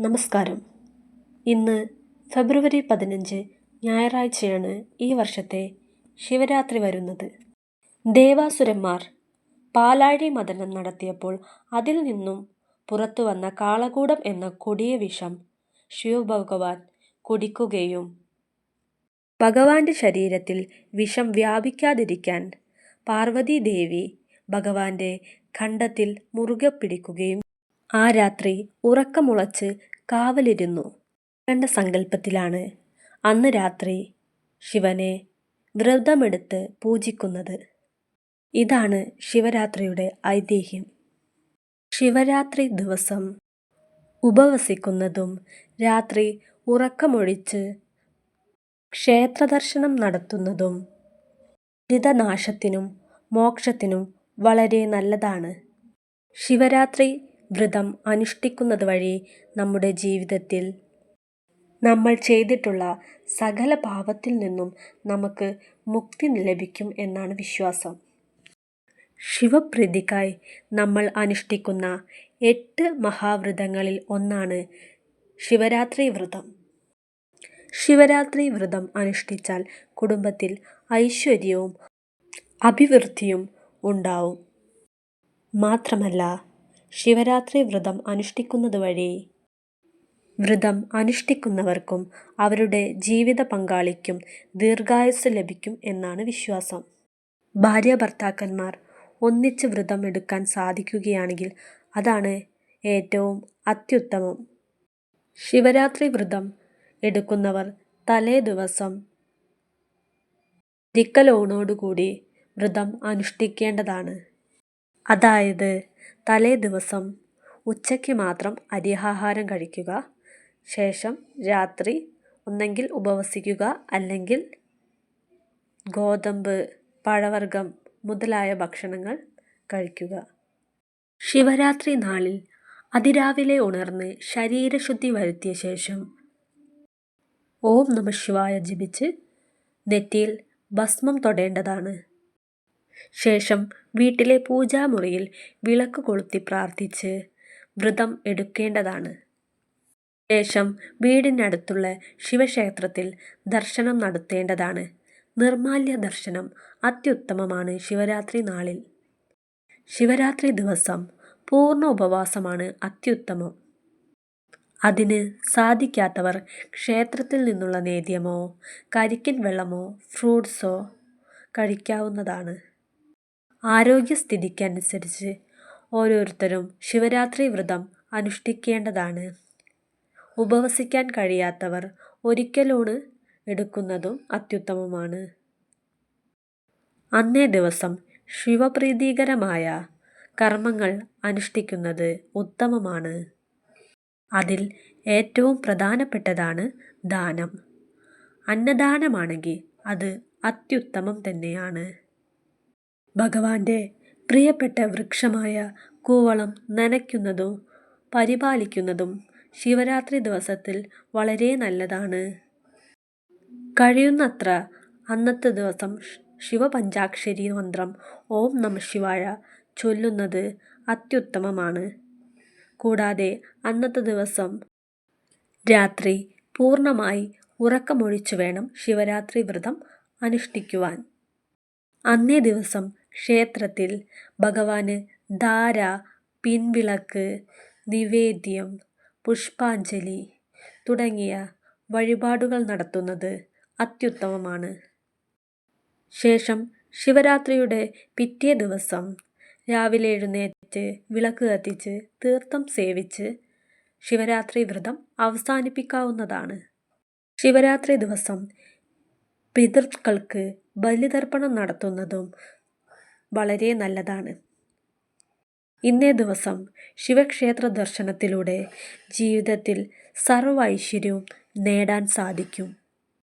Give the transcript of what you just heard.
നമസ്കാരം. ഇന്ന് ഫെബ്രുവരി പതിനഞ്ച് ഞായറാഴ്ചയാണ് ഈ വർഷത്തെ ശിവരാത്രി വരുന്നത്. ദേവാസുരന്മാർ പാലാഴി മദനം നടത്തിയപ്പോൾ അതിൽ നിന്നും പുറത്തു വന്ന കാളകൂടം എന്ന കൊടിയ വിഷം ശിവഭഗവാൻ കുടിക്കുകയും ഭഗവാന്റെ ശരീരത്തിൽ വിഷം വ്യാപിക്കാതിരിക്കാൻ പാർവതി ദേവി ഭഗവാന്റെ ഖണ്ഡത്തിൽ മുറുകെ പിടിക്കുകയും ആ രാത്രി ഉറക്കമുളച്ച് കാവലിരുന്നു. കണ്ട സങ്കല്പത്തിലാണ് അന്ന് രാത്രി ശിവനെ വ്രതമെടുത്ത് പൂജിക്കുന്നത്. ഇതാണ് ശിവരാത്രിയുടെ ഐതിഹ്യം. ശിവരാത്രി ദിവസം ഉപവസിക്കുന്നതും രാത്രി ഉറക്കമൊഴിച്ച് ക്ഷേത്രദർശനം നടത്തുന്നതും ദുരിതനാശത്തിനും മോക്ഷത്തിനും വളരെ നല്ലതാണ്. ശിവരാത്രി വ്രതം അനുഷ്ഠിക്കുന്നത് വഴി നമ്മുടെ ജീവിതത്തിൽ നമ്മൾ ചെയ്തിട്ടുള്ള സകല പാപത്തിൽ നിന്നും നമുക്ക് മുക്തി ലഭിക്കും എന്നാണ് വിശ്വാസം. ശിവപ്രീതിക്കായി നമ്മൾ അനുഷ്ഠിക്കുന്ന എട്ട് മഹാവ്രതങ്ങളിൽ ഒന്നാണ് ശിവരാത്രി വ്രതം. ശിവരാത്രി വ്രതം അനുഷ്ഠിച്ചാൽ കുടുംബത്തിൽ ഐശ്വര്യവും അഭിവൃദ്ധിയും ഉണ്ടാവും. മാത്രമല്ല ശിവരാത്രി വ്രതം അനുഷ്ഠിക്കുന്നത് വഴി. വ്രതം അനുഷ്ഠിക്കുന്നവർക്കും അവരുടെ ജീവിത പങ്കാളിക്കും ദീർഘായുസ് ലഭിക്കും എന്നാണ് വിശ്വാസം. ഭാര്യ ഭർത്താക്കന്മാർ ഒന്നിച്ച് വ്രതം എടുക്കാൻ സാധിക്കുകയാണെങ്കിൽ അതാണ് ഏറ്റവും അത്യുത്തമം. ശിവരാത്രി വ്രതം എടുക്കുന്നവർ തലേ ദിവസം ദിക്കലോണോടുകൂടി വ്രതം അനുഷ്ഠിക്കേണ്ടതാണ്. അതായത് തലേ ദിവസം ഉച്ചയ്ക്ക് മാത്രം അരിയാഹാരം കഴിക്കുക ശേഷം രാത്രി ഒന്നെങ്കിൽ ഉപവസിക്കുക അല്ലെങ്കിൽ ഗോതമ്പ് പഴവർഗം മുതലായ ഭക്ഷണങ്ങൾ കഴിക്കുക. ശിവരാത്രി നാളിൽ അതിരാവിലെ ഉണർന്ന് ശരീരശുദ്ധി വരുത്തിയ ശേഷം ഓം നമ ശിവായ ജപിച്ച് നെറ്റിയിൽ ഭസ്മം തൊടേണ്ടതാണ്. ശേഷം വീട്ടിലെ പൂജാമുറിയിൽ വിളക്ക് കൊളുത്തി പ്രാർത്ഥിച്ച് വ്രതം എടുക്കേണ്ടതാണ്. ശേഷം വീടിനടുത്തുള്ള ശിവക്ഷേത്രത്തിൽ ദർശനം നടത്തേണ്ടതാണ്. നിർമാല്യ ദർശനം അത്യുത്തമമാണ് ശിവരാത്രി നാളിൽ. ശിവരാത്രി ദിവസം പൂർണ ഉപവാസമാണ് അത്യുത്തമം. അതിന് സാധിക്കാത്തവർ ക്ഷേത്രത്തിൽ നിന്നുള്ള നേദ്യമോ കരിക്കിൻ വെള്ളമോ ഫ്രൂട്ട്സോ കഴിക്കാവുന്നതാണ്. ആരോഗ്യസ്ഥിതിക്കനുസരിച്ച് ഓരോരുത്തരും ശിവരാത്രി വ്രതം അനുഷ്ഠിക്കേണ്ടതാണ്. ഉപവസിക്കാൻ കഴിയാത്തവർ ഒരിക്കലൂണ് എടുക്കുന്നതും അത്യുത്തമമാണ്. അന്നേ ദിവസം ശിവപ്രീതികരമായ കർമ്മങ്ങൾ അനുഷ്ഠിക്കുന്നത് ഉത്തമമാണ്. അതിൽ ഏറ്റവും പ്രധാനപ്പെട്ടതാണ് ദാനം. അന്നദാനമാണെങ്കിൽ അത് അത്യുത്തമം തന്നെയാണ്. ഭഗവാന്റെ പ്രിയപ്പെട്ട വൃക്ഷമായ കൂവളം നനയ്ക്കുന്നതും പരിപാലിക്കുന്നതും ശിവരാത്രി ദിവസത്തിൽ വളരെ നല്ലതാണ്. കഴിയുന്നത്ര അന്നത്തെ ദിവസം ശിവപഞ്ചാക്ഷരി മന്ത്രം ഓം നമ ശിവായ ചൊല്ലുന്നത് അത്യുത്തമമാണ്. കൂടാതെ അന്നത്തെ ദിവസം രാത്രി പൂർണമായി ഉറക്കമൊഴിച്ചു വേണം ശിവരാത്രി വ്രതം അനുഷ്ഠിക്കുവാൻ. അന്നേ ദിവസം ക്ഷേത്രത്തിൽ ഭഗവാന് ധാര പിൻവിളക്ക് നിവേദ്യം പുഷ്പാഞ്ജലി തുടങ്ങിയ വഴിപാടുകൾ നടത്തുന്നത് അത്യുത്തമമാണ്. ശേഷം ശിവരാത്രിയുടെ പിറ്റേ ദിവസം രാവിലെ എഴുന്നേറ്റ് വിളക്ക് കത്തിച്ച് തീർത്ഥം സേവിച്ച് ശിവരാത്രി വ്രതം അവസാനിപ്പിക്കാവുന്നതാണ്. ശിവരാത്രി ദിവസം പിതൃക്കൾക്ക് ബലിതർപ്പണം നടത്തുന്നതും വളരെ നല്ലതാണ്. ഇന്നേ ദിവസം ശിവക്ഷേത്ര ദർശനത്തിലൂടെ ജീവിതത്തിൽ സർവ ഐശ്വര്യവും നേടാൻ സാധിക്കും.